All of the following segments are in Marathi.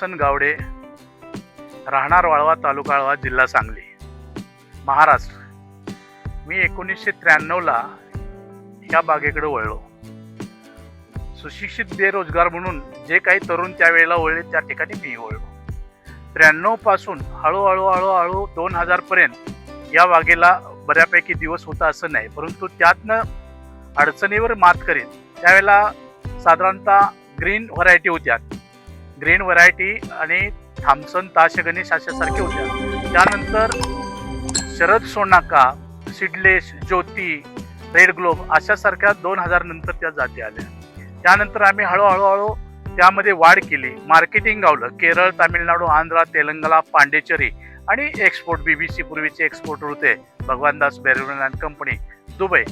सुदर्शन गावडे राहणार वाळवा तालुका वाळवा जिल्हा सांगली महाराष्ट्र. मी एकोणीसशे त्र्याण्णवला ह्या बागेकडे वळलो. सुशिक्षित बेरोजगार म्हणून जे काही तरुण त्यावेळेला वळले त्या ठिकाणी मी वळलो. त्र्याण्णवपासून हळूहळू हळूहळू दोन हजारपर्यंत या बागेला बऱ्यापैकी दिवस होता असं नाही परंतु त्यातनं अडचणीवर मात करीत त्यावेळेला साधारणतः ग्रीन व्हरायटी होत्या. ग्रीन व्हरायटी आणि थामसन ताश अशासारखे होत्या. त्यानंतर Sharad Sonaka seedless Jyoti red globe अशासारख्या दोन हजार नंतर त्या जाती आल्या. त्यानंतर आम्ही हळूहळूहळू त्यामध्ये वाढ केली. मार्केटिंग गावलं. केरळ तामिळनाडू आंध्रा तेलंगणा पांडेचेरी आणि एक्सपोर्ट बीबीसी पूर्वीचे एक्सपोर्टर होते. भगवानदास बेरुन कंपनी दुबई.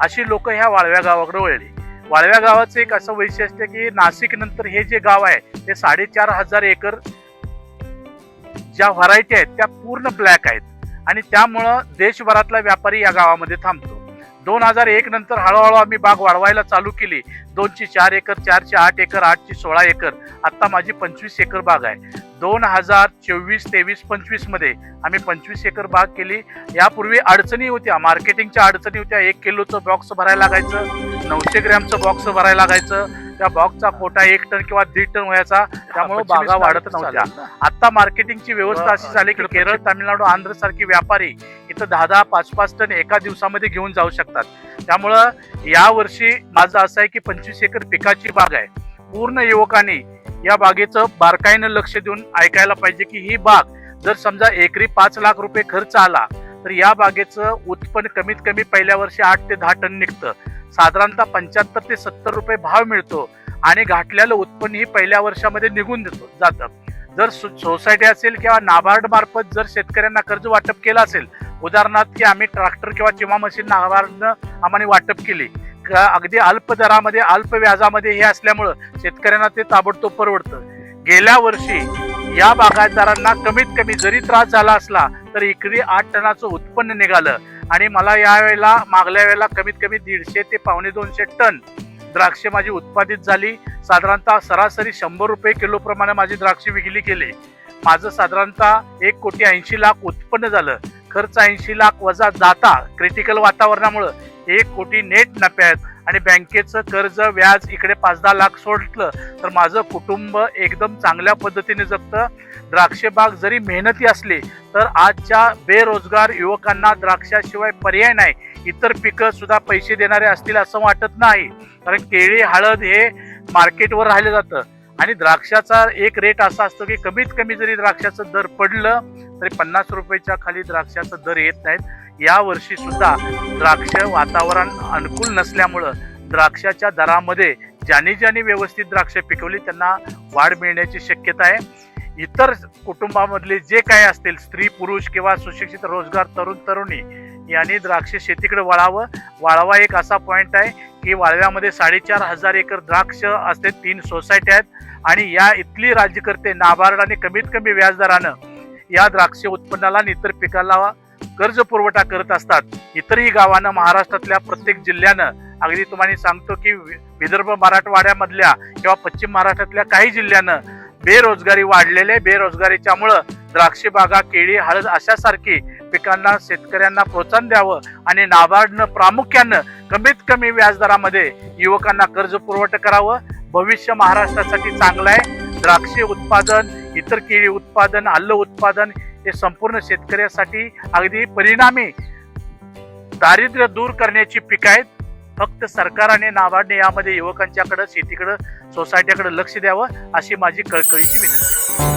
अशी लोक ह्या वाळव्या गावाकडे वळली. वाळव्या गावाचं एक असं वैशिष्ट्य की नाशिक नंतर हे जे गाव आहे ते साडेचार हजार एकर ज्या व्हरायटी आहेत त्या पूर्ण ब्लॅक आहेत. आणि त्यामुळं देशभरातला व्यापारी या गावामध्ये थांबतो. दोन हजार एक नंतर हळूहळू आम्ही बाग वाढवायला चालू केली. दोनशे चार एकर चारशे आठ एकर आठशे सोळा एकर. आत्ता माझी पंचवीस एकर बाग आहे. दोन हजार चोवीस तेवीस पंचवीसमध्ये आम्ही पंचवीस एकर बाग केली. यापूर्वी अडचणी होत्या. मार्केटिंगच्या अडचणी होत्या. एक किलोचं बॉक्स भरायला लागायचं. नऊशे ग्रॅमचं बॉक्स भरायला लागायचं. त्या बॉक्सचा कोटा एक टन किंवा दीड टन व्हायचा त्यामुळे बागा वाढत नव्हत्या. आता मार्केटिंगची व्यवस्था अशी झाली की केरळ तामिळनाडू आंध्र सारखे व्यापारी इथं दहा दहा पाच पाच टन एका दिवसामध्ये घेऊन जाऊ शकतात. त्यामुळं या वर्षी माझं असं आहे की पंचवीस एकर पिकाची बाग आहे. पूर्ण युवकांनी या बागेचं बारकाईनं लक्ष देऊन ऐकायला पाहिजे की ही बाग जर समजा एकरी पाच लाख रुपये खर्च आला तर या बागेचं उत्पन्न कमीत कमी पहिल्या वर्षी आठ ते दहा टन निघतं. साधारणतः पंच्याहत्तर ते सत्तर रुपये भाव मिळतो आणि घाटलेलं उत्पन्न ही पहिल्या वर्षामध्ये निघून देतो जातं. जर सो- सोसायटी असेल किंवा नाबार्ड मार्फत जर शेतकऱ्यांना कर्ज वाटप केलं असेल उदाहरणार्थ की आम्ही ट्रॅक्टर किंवा चिमा मशीन नाबार्डनं आम्हाला वाटप केली अगदी अल्प दरामध्ये अल्प व्याजामध्ये हे असल्यामुळं शेतकऱ्यांना ते ताबडतोब परवडतं. गेल्या वर्षी या बागायतदारांना कमीत कमी जरी त्रास झाला असला तर इकडे आठ टनाचं उत्पन्न निघालं. आणि मला या वेळेला मागल्या वेळेला कमीत कमी दीडशे ते पावणे दोनशे टन द्राक्षे माझी उत्पादित झाली. साधारणतः सरासरी शंभर रुपये किलो प्रमाणे माझी द्राक्षे विकली गेली. माझं साधारणतः एक कोटी ऐंशी लाख उत्पन्न झालं. खर्च ऐंशी लाख वजा जाता क्रिटिकल वातावरणामुळं एक कोटी नेट नफ्यात आणि बँकेचं कर्ज व्याज इकडे पाच दहा लाख सोडलं तर माझं कुटुंब एकदम चांगल्या पद्धतीने जगतं. द्राक्षबाग जरी मेहनती असली तर आजच्या बेरोजगार युवकांना द्राक्षाशिवाय पर्याय नाही. इतर पिकं सुद्धा पैसे देणारे असतील असं वाटत नाही. कारण केळी हळद हे मार्केटवर राहिलं जातं. आणि द्राक्षाचा एक रेट असा असतो की कमीत कमी जरी द्राक्षाचं दर पडलं तरी पन्नास रुपयाच्या खाली द्राक्षाचं दर येत नाहीत. या वर्षी सुद्धा द्राक्ष वातावरण अनुकूल नसल्यामुळं द्राक्षाच्या दरामध्ये ज्यांनी ज्यांनी व्यवस्थित द्राक्ष पिकवली त्यांना वाढ मिळण्याची शक्यता आहे. इतर कुटुंबामधले जे काय असतील स्त्री पुरुष किंवा सुशिक्षित रोजगार तरुण तरुणी यांनी द्राक्ष शेतीकडे वळावं. वाळवा एक असा पॉईंट आहे की वाळव्यामध्ये साडेचार हजार एकर द्राक्ष असते तीन सोसायटी आहेत आणि या इथली राज्यकर्ते नाबार्ड आणि कमीत कमी व्याजदरानं या द्राक्ष उत्पन्नाला आणि इतर पिकाला कर्ज पुरवठा करत असतात. इतरही गावानं महाराष्ट्रातल्या प्रत्येक जिल्ह्यानं अगदी तुम्हाला सांगतो की वि- विदर्भ मराठवाड्यामधल्या किंवा पश्चिम महाराष्ट्रातल्या काही जिल्ह्यानं बेरोजगारी वाढलेले बेरोजगारीच्यामुळं मुळं बागा केळी हळद अशासारखी पिकांना शेतकऱ्यांना प्रोत्साहन द्यावं आणि नाबार्डनं प्रामुख्यानं कमीत कमी व्याजदरामध्ये युवकांना कर्ज पुरवठा करावं. भविष्य महाराष्ट्रासाठी चांगलं आहे. द्राक्षे उत्पादन इतर केळी उत्पादन आल्ल उत्पादन हे संपूर्ण शेतकऱ्यासाठी अगदी परिणामी दारिद्र्य दूर करण्याची पिकं आहेत. फक्त सरकारने नाबार्डने यामध्ये युवकांच्याकडं शेतीकडं सोसायटीकडे लक्ष द्यावं अशी माझी कळकळीची विनंती आहे.